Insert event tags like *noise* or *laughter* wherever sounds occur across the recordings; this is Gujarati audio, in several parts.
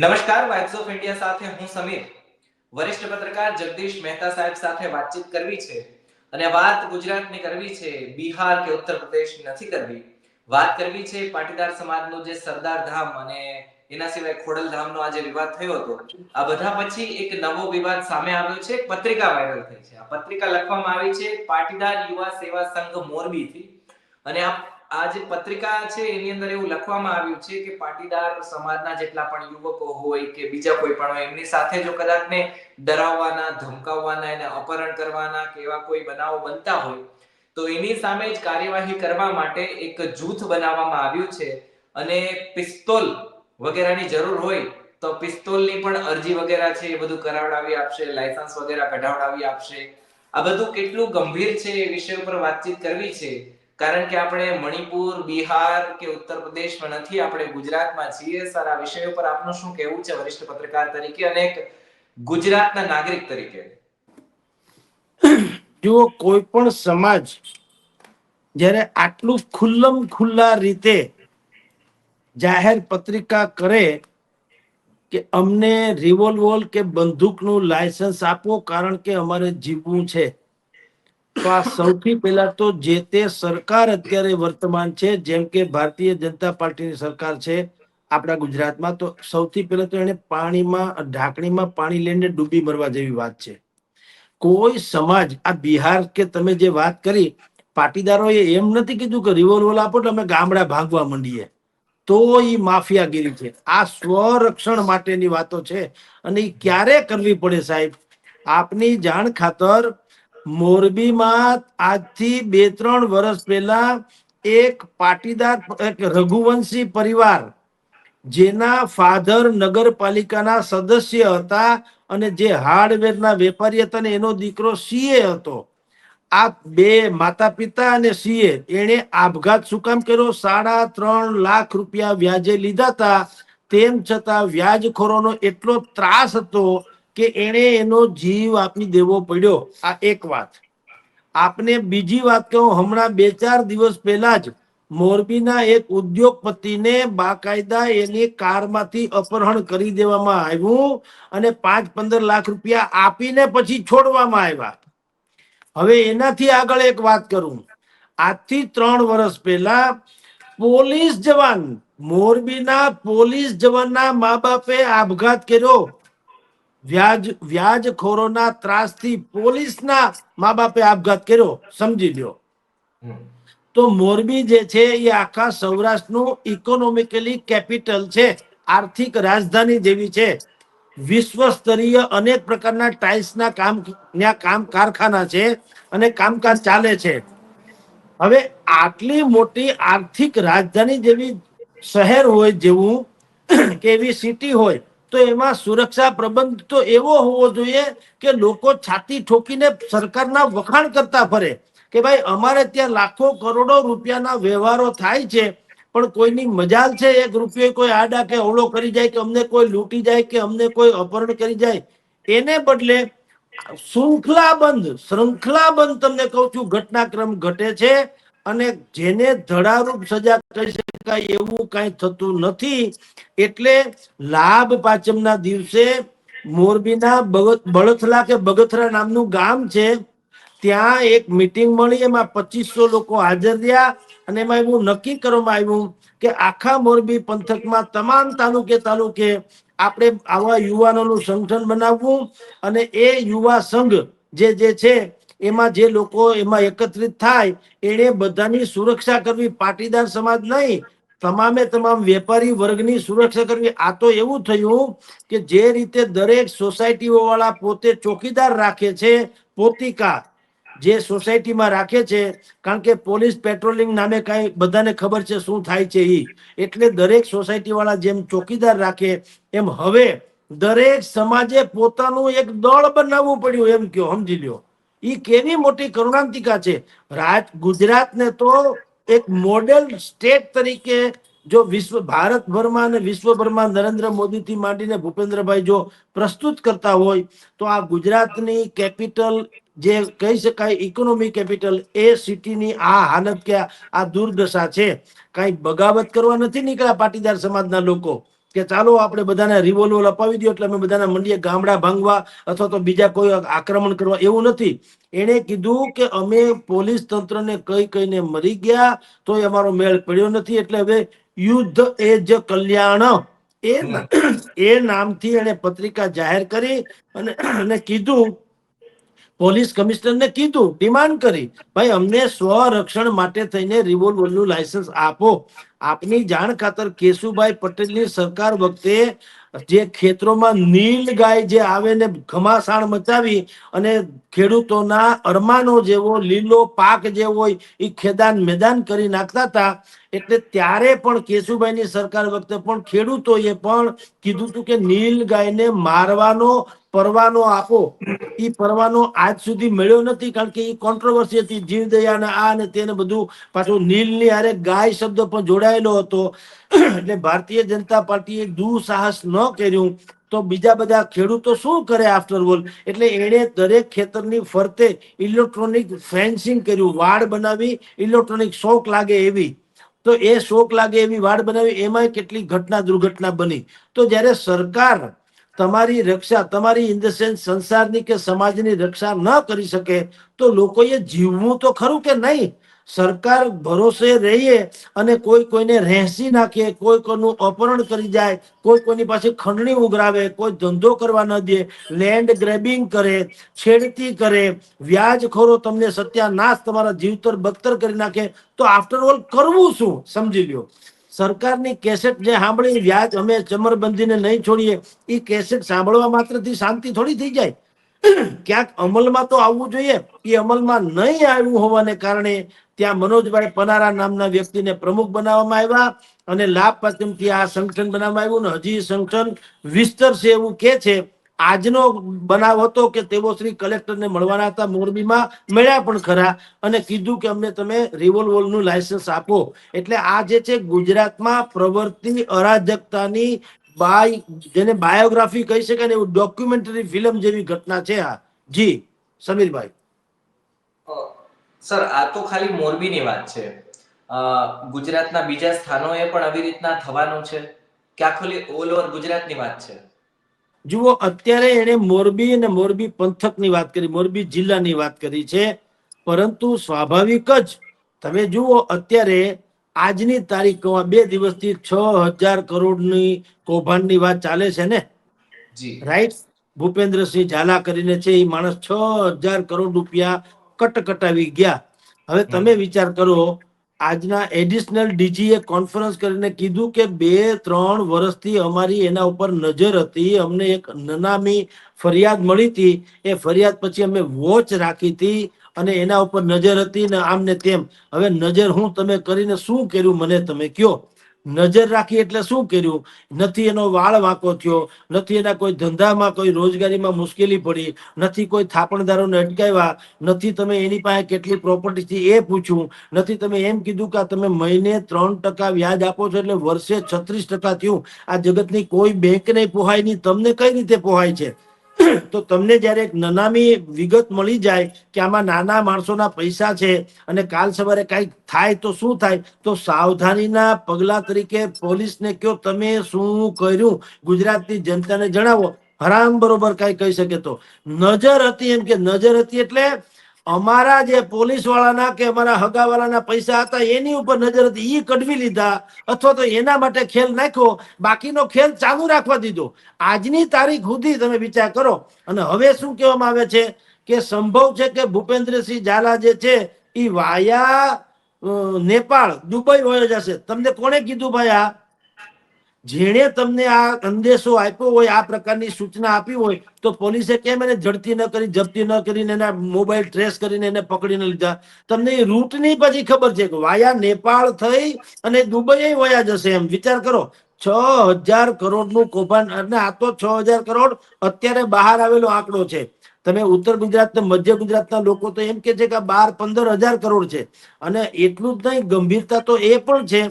નમસ્કાર વાઇબ્સ ઓફ ઇન્ડિયા સાથે હું સમીર. વરિષ્ઠ પત્રકાર જગદીશ મહેતા સાહેબ સાથે વાતચીત કરવી છે અને વાત ગુજરાતની કરવી છે, બિહાર કે ઉત્તર પ્રદેશ નથી કરવી. વાત કરવી છે પાટીદાર સમાજનું જે સરદાર ધામ અને એના સિવાય ખોડલ ધામનો આજે વિવાદ થયો હતો, આ બધા પછી એક નવો વિવાદ સામે આવ્યો છે પત્રિકા વાયરલ થઈ છે. આ પત્રિકા લખવામાં આવી છે, પાટીદાર યુવા સેવા સંઘ મોરબીથી. અને આ આ જે પત્રિકા છે, એની અંદર એવું લખવામાં આવ્યું છે કે પાટીદાર સમાજના જેટલા પણ યુવકો હોય કે બીજા કોઈ પણ હોય, એમની સાથે જો કદાચ ને ડરાવવાના, ધમકાવવાના એને અપહરણ કરવાના કે એવા કોઈ બનાવો બનતા હોય, તો એની સામે જ કાર્યવાહી કરવા માટે એક જૂથ બનાવવામાં આવ્યું છે અને પિસ્તોલ વગેરેની જરૂર હોય તો પિસ્તોલની પણ અરજી વગેરે છે, એ બધું કરાવડાવી આપશે, લાયસન્સ વગેરે કઢાવડાવી આપશે. આ બધું કેટલું ગંભીર છે એ વિષય ઉપર વાતચીત કરવી છે. કારણ કે આપણે મણિપુર, બિહાર કે ઉત્તર પ્રદેશમાં નથી, આપણે ગુજરાતમાં છીએ. સર, આ વિષય ઉપર આપનું શું કહેવું છે? વરિષ્ઠ પત્રકાર તરીકે અને એક ગુજરાતના નાગરિક તરીકે? જો કોઈ પણ સમાજ જ્યારે આટલું ખુલ્લમ ખુલ્લા રીતે જાહેર પત્રિકા કરે કે અમને રિવોલ્વર કે બંદૂકનું લાયસન્સ આપો, કારણ કે અમારે જીવવું છે. તો આ સૌથી પહેલા તો જે તે સરકાર અત્યારે વર્તમાન છે, જેમ કે ભારતીય જનતા પાર્ટીની સરકાર છે આપણા ગુજરાતમાં, તો સૌથી પહેલા તો એને પાણીમાં, ઢાંકણીમાં પાણી લઈને ડૂબી મરવા જેવી વાત છે. કોઈ સમાજ, આ બિહાર કે તમે જે વાત કરી, પાટીદારોએ એમ નથી કીધું કે રિવોલ્વર આપો તો અમે ગામડા ભાગવા માંડીએ. તો એ માફિયાગીરી છે. આ સ્વરક્ષણ માટેની વાતો છે અને એ ક્યારે કરવી પડે સાહેબ? આપની જાણ ખાતર મોરબીમાં આજથી બે, ત્રણ વર્ષ પહેલા એક પાટીદાર, એક રઘુવંશી પરિવાર જેના ફાધર નગરપાલિકાના સદસ્ય હતા અને જે હાર્ડવેરના વેપારી હતા ને એનો દીકરો સીએ હતો. આ બે માતા પિતા અને સીએ એને આપઘાત શું કામ કર્યો? સાડા ત્રણ લાખ રૂપિયા વ્યાજે લીધા હતા. તેમ છતાં વ્યાજખોરોનો એટલો ત્રાસ હતો કે એણે એનો જીવ આપી દેવો પડ્યો? આ એક વાત. આપને બીજી વાત કહું, હમણાં બે ચાર દિવસ પહેલા જ મોરબીના એક ઉદ્યોગપતિને બાકાયદા એની કારમાંથી અપહરણ કરી દેવામાં આવ્યું અને પાંચ પંદર લાખ રૂપિયા આપીને પછી છોડવામાં આવ્યા. હવે એનાથી આગળ એક વાત કરું. આજથી ત્રણ વર્ષ પહેલા પોલીસ જવાન, મોરબીના પોલીસ જવાનના મા બાપે આપઘાત કર્યો. વ્યાજ વ્યાજખોરોના ત્રાસથી પોલીસના મા બાપે આપઘાત કર્યો સમજી લ્યો. તો મોરબી જે છે એ આખા સૌરાષ્ટ્રનું ઇકોનોમિકલી કેપિટલ છે આર્થિક રાજધાની જેવી છે. વિશ્વ સ્તરીય અનેક પ્રકારના ટાઇલ્સના કામ કામ કારખાના છે અને કામકાજ ચાલે છે. હવે આટલી મોટી આર્થિક રાજધાની જેવી શહેર હોય જેવું કે એવી સિટી હોય તો એમાં સુરક્ષા પ્રબંધ તો એવો હોવો જોઈએ કે લોકો છાતી ઠોકીને સરકારના વખાણ કરતા ફરે કે ભાઈ, અમારે ત્યાં લાખો કરોડો રૂપિયાના વ્યવહારો થાય છે, પણ કોઈની મજાલ છે એક રૂપિયો કોઈ આડા કે અવળો કરી જાય કે અમને કોઈ લૂંટી જાય કે અમને કોઈ અપહરણ કરી જાય? એને બદલે શૃંખલાબંધ શૃંખલાબંધ તમને કહું છું, ઘટનાક્રમ ઘટે છે. અને જેને ધડારૂપ સજા કરી શકાય એવું કાંઈ થતું નથી, એટલે લાભ પાંચમના દિવસે મોરબીના બળથલા કે બગથરા નામનું ગામ છે, ત્યાં એક મિટિંગ મળી, એમાં પચીસો લોકો હાજર રહ્યા, અને એમાં એવું નક્કી કરવામાં આવ્યું કે આખા મોરબી પંથકમાં તમામ તાલુકે તાલુકે આપણે આવા યુવાનોનું સંગઠન બનાવવું અને એ યુવા સંઘ જે જે છે એમાં જે લોકો એમાં એકત્રિત થાય એને બધાની સુરક્ષા કરવી. પાટીદાર સમાજ નહીં, તમામે તમામ વેપારી વર્ગની સુરક્ષા કરવી. આ તો એવું થયું કે જે રીતે દરેક સોસાયટીઓ વાળા પોતે ચોકીદાર રાખે છે પોતિકા જે સોસાયટીમાં રાખે છે, કારણ કે પોલીસ પેટ્રોલિંગ નામે કાંઈ બધાને ખબર છે શું થાય છે એ એટલે દરેક સોસાયટી વાળા જેમ ચોકીદાર રાખે, એમ હવે દરેક સમાજે પોતાનું એક દળ બનાવવું પડ્યું એમ કયો, સમજી લ્યો. ઈ કેવી મોટી કરુણાંતિકા છે? રાજ ગુજરાતને તો એક મોડેલ સ્ટેટ તરીકે જો વિશ્વ ભારતભરમાં અને વિશ્વભરમાં નરેન્દ્ર મોદીથી માંડીને ભૂપેન્દ્રભાઈ જો પ્રસ્તુત કરતા હોય, તો આ ગુજરાતની કેપિટલ જે કહી શકાય ઇકોનોમી કેપિટલ એ સિટીની આ હાલત કે આ દુર્દશા છે. કાંઈ બગાવત કરવા નથી નીકળ્યા પાટીદાર સમાજના લોકો? કે ચાલો આપણે બધાને રિવોલ્વર અપાવી દો એટલે અમે બધાના મંડીએ ગામડા ભાંગવા અથવા તો બીજા કોઈ આક્રમણ કરવા. એવું નથી. એણે કીધું કે અમે પોલીસ તંત્રને કઈ કઈને મરી ગયા તો અમારો મેળ પડ્યો નથી. એટલે હવે યુદ્ધ એ જ કલ્યાણ. એ એ નામથી એણે પત્રિકા જાહેર કરી અને અને કીધું પોલીસ કમિશનરને કીધું, ડિમાન્ડ કરી. ભાઈ, અમને સ્વરક્ષણ માટે થઈને રિવોલ્વરનું લાયસન્સ આપો. આપની જાણ ખાતર કેશુભાઈ પટેલની સરકાર વખતે જે ખેતરોમાં નીલ ગાય જે આવે ને ઘમાસાણ મચાવી અને ખેડૂતોના અરમાનો જેવો, લીલો પાક જે હોય એ ખેદાન મેદાન કરી નાખતા હતા. એટલે ત્યારે પણ કેશુભાઈની સરકાર વખતે પણ ખેડૂતોએ પણ કીધું હતું કે નીલ ગાયને મારવાનો પરવાનો આપો. એ પરવાનો આજ સુધી મળ્યો નથી કારણ કે એ કોન્ટ્રોવર્સી હતી. જીવદયા અને આ ને તેને બધું. પાછું નીલની હારે ગાય શબ્દ પણ જોડાયેલો હતો. એટલે ભારતીય જનતા પાર્ટીએ દુસાહસ ન કર્યું. તો બીજા બધા ખેડૂતો શું કરે આફ્ટર ઓલ એટલે એણે દરેક ખેતરની ફરતે ઇલેક્ટ્રોનિક ફેન્સિંગ કર્યું. વાડ બનાવી ઇલેક્ટ્રોનિક શોક લાગે એવી. તો એ શોક લાગે એવી વાડ બનાવી. એમાં કેટલી ઘટના દુર્ઘટના બની. તો જ્યારે સરકાર તમારી રક્ષા, તમારી ઇન ધ સેન્સ સંસારની કે સમાજની રક્ષા ન કરી શકે, તો લોકોએ જીવવું તો ખરું કે નહીં? સરકાર ભરોસે રહીએ અને કોઈ કોઈને રહેસી નાખે કોઈ કોઈનું અપહરણ કરી જાય, કોઈ કોઈની પાસે ખંડણી ઉઘરાવે, કોઈ ધંધો કરવા ન દે લેન્ડ ગ્રેબિંગ કરે, છેડતી કરે, વ્યાજખોરો તમને સત્યાનાશ, તમારા જીવતર બખતર કરી નાખે, તો આફ્ટર ઓલ કરવું શું? સમજી લ્યો. સરકારની કેસેટ જે સાંભળી, વ્યાજ અમે ચમરબંધીને નહીં છોડીએ એ કેસેટ સાંભળવા માત્રથી શાંતિ થોડી થઈ જાય. ક્યાંક અમલમાં તો આવવું જોઈએ એ અમલમાં નહીં આવ્યું હોવાને કારણે ત્યાં મનોજભાઈ પનારા નામના વ્યક્તિને પ્રમુખ બનાવવામાં આવ્યા અને લાભ પાચમથી આ સંગઠન બનાવવામાં આવ્યું ને હજી સંગઠન વિસ્તરશે એવું કે છે. આજનો બનાવ હતો કે તેઓ શ્રી કલેક્ટરને મળવાના હતા મોરબીમાં, મળ્યા પણ ખરા અને કીધું કે અમને તમે રિવોલ્વરનું લાયસન્સ આપો. એટલે આ જે છે ગુજરાતમાં પ્રવર્તી અરાજકતાની બાય, જેને બાયોગ્રાફી કહી શકાય ને એવું ડોક્યુમેન્ટરી ફિલ્મ જેવી ઘટના છે આ. જી, સમીરભાઈ. સર, આ તો ખાલી મોરબીની વાત છે. ગુજરાતના બીજા સ્થાનોએ પણ આવી રીતના થવાનું છે? કે આ ઓલ ઓવર ગુજરાતની વાત છે? જુઓ અત્યારે એને મોરબી અને મોરબી પંથકની વાત કરી મોરબી જિલ્લાની વાત કરી છે. પરંતુ સ્વાભાવિક જ તમે જુઓ અત્યારે આજની તારીખમાં બે દિવસથી છ હજાર કરોડની કૌભાંડની વાત ચાલે છે ને? રાઈટ? ભૂપેન્દ્રસિંહ ઝાલા કરીને છે એ માણસ છ હજાર કરોડ રૂપિયા કટકટાવી ગયા. હવે તમે વિચાર કરો આજના એડિશનલ ડીજીએ કોન્ફરન્સ કરીને કીધું કે બે, ત્રણ વર્ષથી અમારી એના ઉપર નજર હતી. અમને એક નનામી ફરિયાદ મળી હતી. એ ફરિયાદ પછી અમે વોચ રાખી હતી અને એના ઉપર નજર હતી ને આમ ને તેમ. હવે નજર હું તમે કરીને શું કર્યું મને તમે કયો? નજર રાખી એટલે શું કર્યું? નથી એનો વાળ વાંકો થયો, નથી એના કોઈ ધંધામાં કોઈ રોજગારીમાં મુશ્કેલી પડી, નથી કોઈ થાપણદારોને અટકાવ્યા, નથી તમે એની પાસે કેટલી પ્રોપર્ટી છે એ પૂછ્યું, નથી તમે એમ કીધું કે તમે મહિને ત્રણ ટકા વ્યાજ આપો છો એટલે વર્ષે છત્રીસ ટકા થયું. આ જગતની કોઈ બેંક નહીં પોહાય નહીં, તમને કઈ રીતે પોહાય છે? તો તમને જ્યારે એક નનામી વિગત મળી જાય કે આમાં નાના માણસોના પૈસા છે અને કાલ સવારે કંઈક થાય તો શું થાય, તો સાવધાનીના પગલા તરીકે પોલીસને કયો તમે શું કર્યું? ગુજરાતની જનતાને જણાવો. હરામ બરોબર કઈ કહી શકે તો. નજર હતી એમ કે નજર હતી એટલે અમારા જે પોલીસ વાળાના કે અમારા હગાવાળાના પૈસા હતા, એની ઉપર નજર હતી. એ કઢવી લીધા અથવા તો એના માટે ખેલ નાખ્યો. બાકીનો ખેલ ચાલુ રાખવા દીધો. આજની તારીખ સુધી તમે વિચાર કરો. અને હવે શું કહેવામાં આવે છે કે સંભવ છે કે ભૂપેન્દ્રસિંહ ઝાલા જે છે એ વાયા નેપાળ, દુબઈ વયો જશે. તમને કોણે કીધું ભાઈ આ? જેણે તમને આ સંદેશો આપ્યો હોય, આ પ્રકારની સૂચના આપી હોય, તો પોલીસે કેમ એને ઝડપી ન કરી, જપ્તી ન કરીને એના મોબાઈલ ટ્રેસ કરીને એને પકડીને લીધા? તમને એ રૂટની પછી ખબર છે કે વાયા નેપાળ થઈ અને દુબઈ વયા જશે એમ. વિચાર કરો, છ હજાર કરોડનું કૌભાંડ, અને આ તો છ હજાર કરોડ અત્યારે બહાર આવેલો આંકડો છે. તમે ઉત્તર ગુજરાત મધ્ય ગુજરાતના લોકો તો એમ કે છે કે બાર પંદર હજાર કરોડ છે. અને એટલું જ નહીં, ગંભીરતા તો એ પણ છે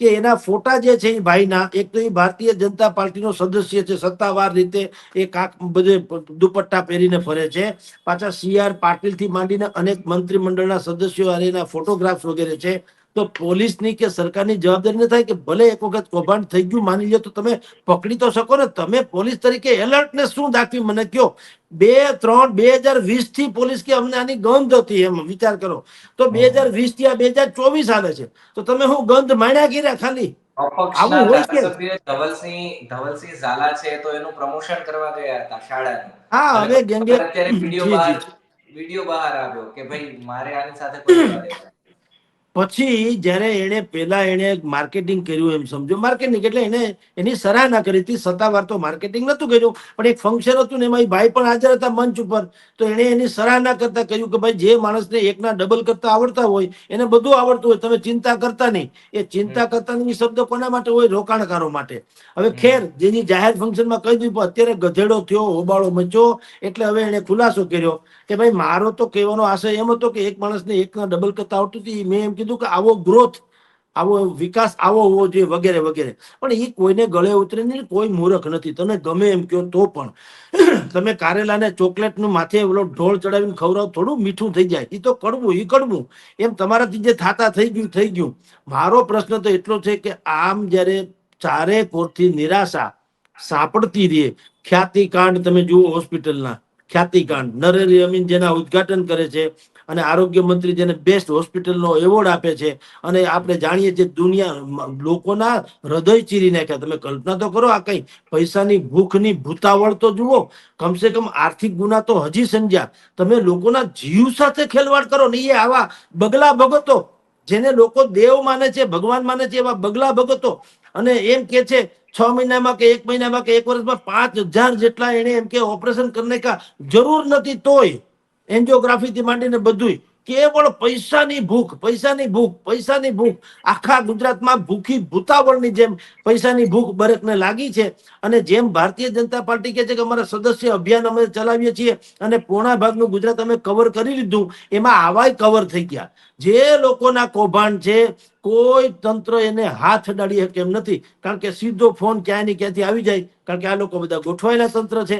કે એના ફોટા જે છે એ ભાઈના, એક તો એ ભારતીય જનતા પાર્ટીનો સદસ્ય છે, સત્તાવાર રીતે એ કાક બધે દુપટ્ટા પહેરીને ફરે છે. પાછા સી આર પાટીલથી માંડીને અનેક મંત્રીમંડળના સદસ્યો અને એના ફોટોગ્રાફ્સ વગેરે છે. તો પોલીસની કે સરકારની જવાબદારી ન થાય કે ભલે એક વખત કૌભાંડ થઈ ગયું માની લો તો તમે પકડી તો શકો ને તમે પોલીસ તરીકે એલર્ટને શું દાખવી મને કયો? બે ત્રણ બે હજાર વીસથી પોલીસ કે અમને આની ગંધ હતી એમ વિચાર કરો. તો બે હજાર વીસથી આ બે હજાર ચોવીસ આવે છે. તો તમે હું ગંધ માણ્યા કર્યા ખાલી? આવું હોય કે? ધવલસિંહ ધવલસિંહ ઝાલા છે તો એનું પ્રમોશન કરવા ગયા હતા શાળાનું હા હવે ગેંગે વીડિયો બહાર વીડિયો બહાર આવ્યો કે ભાઈ મારે આની સાથે કોઈ. *coughs* પછી જ્યારે એણે પહેલા એણે માર્કેટિંગ કર્યું એમ સમજો. માર્કેટિંગ એટલે એને એની સરાહના કરી હતી. સત્તાવાર તો માર્કેટિંગ નતું કર્યું. પણ એક ફંક્શન હતું ને એમાં ભાઈ પણ હાજર હતા મંચ ઉપર. તો એણે એની સરાહના કરતા કહ્યું કે ભાઈ જે માણસને એકના ડબલ કરતા આવડતા હોય એને બધું આવડતું હોય. તમે ચિંતા કરતા નહીં. એ ચિંતા કરતા નહીં શબ્દ કોના માટે હોય? રોકાણકારો માટે. હવે ખેર જેની જાહેર ફંક્શનમાં કહી દીધું અત્યારે ગધેડો થયો હોબાળો મચ્યો એટલે હવે એણે ખુલાસો કર્યો કે ભાઈ મારો તો કહેવાનો આશય એમ હતો કે એક માણસને એકના ડબલ કરતા આવડતું હતું. મેં એમ કીધું કે આવો ગ્રોથ, આવો વિકાસ, આવો હોવો જોઈએ, વગેરે વગેરે. પણ એ કોઈને ગળે ઉતરે નહીં, કોઈ મૂર્ખ નથી. તમે ગમે એમ કહો તો પણ. *clears throat* તમે કારેલાને ચોકલેટનું માથે ઓલો ઢોળ ચડાવીને ખવડાવ, થોડું મીઠું થઈ જાય. એ તો કડવું એ કડવું. એમ તમારાથી જે થાતા થઈ ગયું થઈ ગયું. મારો પ્રશ્ન તો એટલો છે કે આમ જ્યારે ચારે કોરથી નિરાશા સાંપડતી રહે, ખ્યાતિકાંડ તમે જુઓ હોસ્પિટલના. ખ્યાતિકાંડ. નરેન્દ્ર અમીન જેના ઉદ્ઘાટન કરે છે અને આરોગ્ય મંત્રી જેને બેસ્ટ હોસ્પિટલનો એવોર્ડ આપે છે. અને આપણે જાણીએ છીએ દુનિયા લોકોના હૃદય ચીરી નાખ્યા. તમે કલ્પના તો કરો આ કઈ પૈસાની ભૂખની ભૂતાવળ તો જુઓ. કમસે કમ આર્થિક ગુના તો હજી સમજ્યા તમે લોકોના જીવ સાથે ખેલવાડ કરો ને એ આવા બગલા ભગતો, જેને લોકો દેવ માને છે, ભગવાન માને છે એવા બગલા ભગતો. અને એમ કે છે, છ મહિનામાં કે એક મહિનામાં કે એક વર્ષમાં પાંચ હજાર જેટલા એને એમ કે ઓપરેશન કરને કા જરૂર નથી તોય. એન્જિયોગ્રાફી થી માંડીને બધુંય, કેવળ પૈસાની ભૂખ પૈસાની ભૂખ પૈસાની ભૂખ. આખા ગુજરાતમાં ભૂખી ભૂતાવળની જેમ પૈસાની ભૂખ બરેકને લાગી છે. અને જેમ ભારતીય જનતા પાર્ટી કહે છે કે અમારા સદસ્ય અભિયાન અમે ચલાવીએ છીએ અને પોણા ભાગનું ગુજરાત અમે કવર કરી લીધું, એમાં આવાય કવર થઈ ગયા. જે લોકોના કૌભાંડ છે, કોઈ તંત્ર એને હાથ અડાડી શકે એમ નથી. કારણ કે સીધો ફોન ક્યાંય ને ક્યાંથી આવી જાય. કારણ કે આ લોકો બધા ગોઠવાયેલા તંત્ર છે.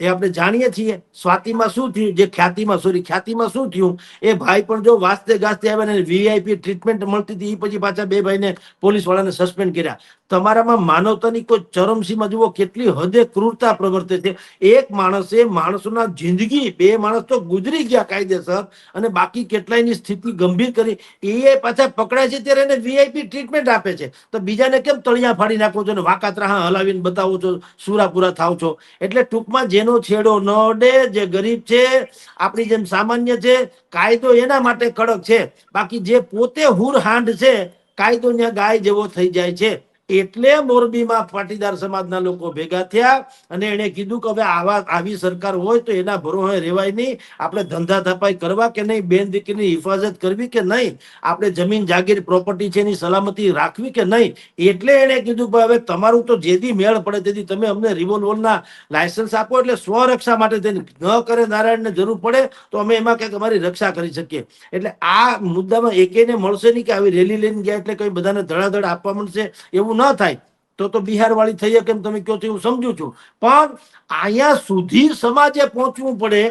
એ આપણે જાણીએ છીએ. સ્વાતિમાં શું થયું? જે ખ્યાતિમાં સોરી ખ્યાતિમાં શું થયું? એ ભાઈ પણ જો વાસ્તે ગાસ્તે આવે ને વીઆઈપી ટ્રીટમેન્ટ મળતી હતી એ પછી પાછા બે ભાઈને પોલીસવાળાને સસ્પેન્ડ કર્યા. તમારામાં માનવતાની કોઈ ચરમસીમા જુઓ, કેટલી હદે ક્રૂરતા પ્રવર્તે છે. એક માણસે માણસોના જિંદગી, બે માણસ તો ગુજરી ગયા કાયદેસર અને બાકી કેટલાયની સ્થિતિ ગંભીર કરી. એ પાછા પકડાય છે ત્યારે એને વીઆઈપી ટ્રીટમેન્ટ આપે છે. તો બીજાને કેમ તળિયા ફાડી નાખો છો ને વાકાતરા હલાવીને બતાવો છો, સુરાપુરા થાવ છો? એટલે ટૂંકમાં જેનો છેડો ન અડે જે ગરીબ છે, આપણી જેમ સામાન્ય છે, કાયદો એના માટે કડક છે. બાકી જે પોતે હુર હાંડ છે, કાયદો ત્યાં ગાય જેવો થઈ જાય છે. એટલે મોરબીમાં પાટીદાર સમાજના લોકો ભેગા થયા અને એને કીધું કે હવે આવા આવી સરકાર હોય તો એના ભરોસે રેવાય નહીં. આપણે ધંધા ધપાઈ કરવા કે નહીં? બેન દીકરીની હિફાજત કરવી કે નહીં? આપણે જમીન જાગીર પ્રોપર્ટી છે એની સલામતી રાખવી કે નહીં? એટલે એને કીધું કે હવે તમારું તો જેથી મેળ પડે તેથી તમે અમને રિવોલ્વરના લાયસન્સ આપો એટલે સ્વરક્ષા માટે તેને ન કરે નારાયણને જરૂર પડે તો અમે એમાં કંઈક અમારી રક્ષા કરી શકીએ. એટલે આ મુદ્દામાં એકેને મળશે નહીં કે આવી રેલી લઈને ગયા એટલે કઈ બધાને ધડાધડ આપવા મળશે એવું ન થાય, તો તો બિહાર વાળી થઈ કેમ તમે કયો છો સમજુ છું. પણ અહીંયા સુધી સમાજે પહોંચવું પડે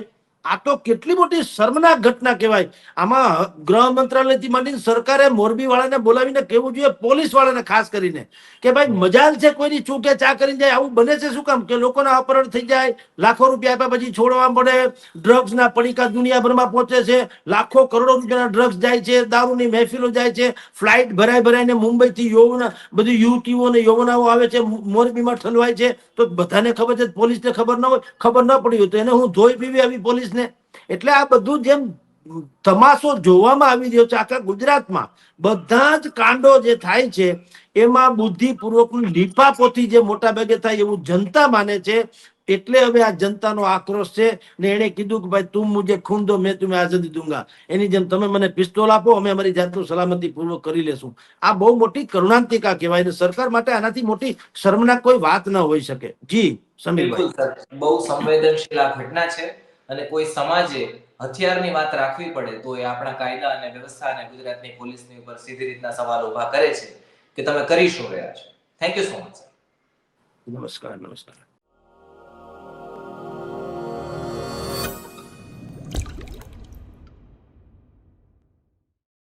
આ તો કેટલી મોટી શર્મનાક ઘટના કહેવાય. આમાં ગૃહ મંત્રાલયથી માંડીને સરકારે મોરબી વાળાને બોલાવીને કહેવું જોઈએ પોલીસ વાળાને ખાસ કરીને કે ભાઈ મજાલ છે કોઈની ચૂકે ચા કરીને જાય આવું બને છે શું કામ? કે લોકોના અપહરણ થઈ જાય લાખો રૂપિયા આપ્યા પછી છોડવા પડે ડ્રગ્સના પડીકા દુનિયાભરમાં પહોંચે છે લાખો કરોડો રૂપિયાના ડ્રગ્સ જાય છે દારૂની મહેફિલો જાય છે ફ્લાઇટ ભરાય ભરાઈને મુંબઈથી યૌવના બધી યુવતીઓ અને યૌવનાઓ આવે છે મોરબીમાં ઠલવાય છે તો બધાને ખબર છે પોલીસને ખબર ન હોય ખબર ન પડી હોય તો એને હું ધોઈ પીવી આવી પોલીસને એટલે આ બધું જેમ તમાશો જોવામાં આવી રહ્યો છે આખા ગુજરાતમાં, બધા જ કાંડો જે થાય છે, એમાં બુદ્ધિપૂર્વકનું લીપાપોથી જે મોટા ભાગે થાય એવું જનતા માને છે, એટલે હવે આ જનતાનો આક્રોશ છે, ને એને કીધું કે ભાઈ તું મુજે ખૂન દો, મેં તુમે આઝાદી દૂંગા એની જેમ તમે મને પિસ્તોલ આપો, અમે અમારી જાતનું સલામતી પૂર્વક કરી લેશું. આ બહુ મોટી કરુણાંતિકા કહેવાય ને સરકાર માટે આનાથી મોટી શર્મનાક કોઈ વાત ન હોઈ શકે. જી, સમીરભાઈ. બહુ સંવેદનશીલ આ ઘટના છે. અને કોઈ સમાજે હથિયારની વાત રાખવી પડે, તો એ આપણા કાયદા અને વ્યવસ્થા અને ગુજરાતની પોલીસની ઉપર સીધી રીતના સવાલ ઊભા કરે છે કે તમે કરી શું રહ્યા છો? થેન્ક યુ સો મચ નમસ્કાર નમસ્કાર.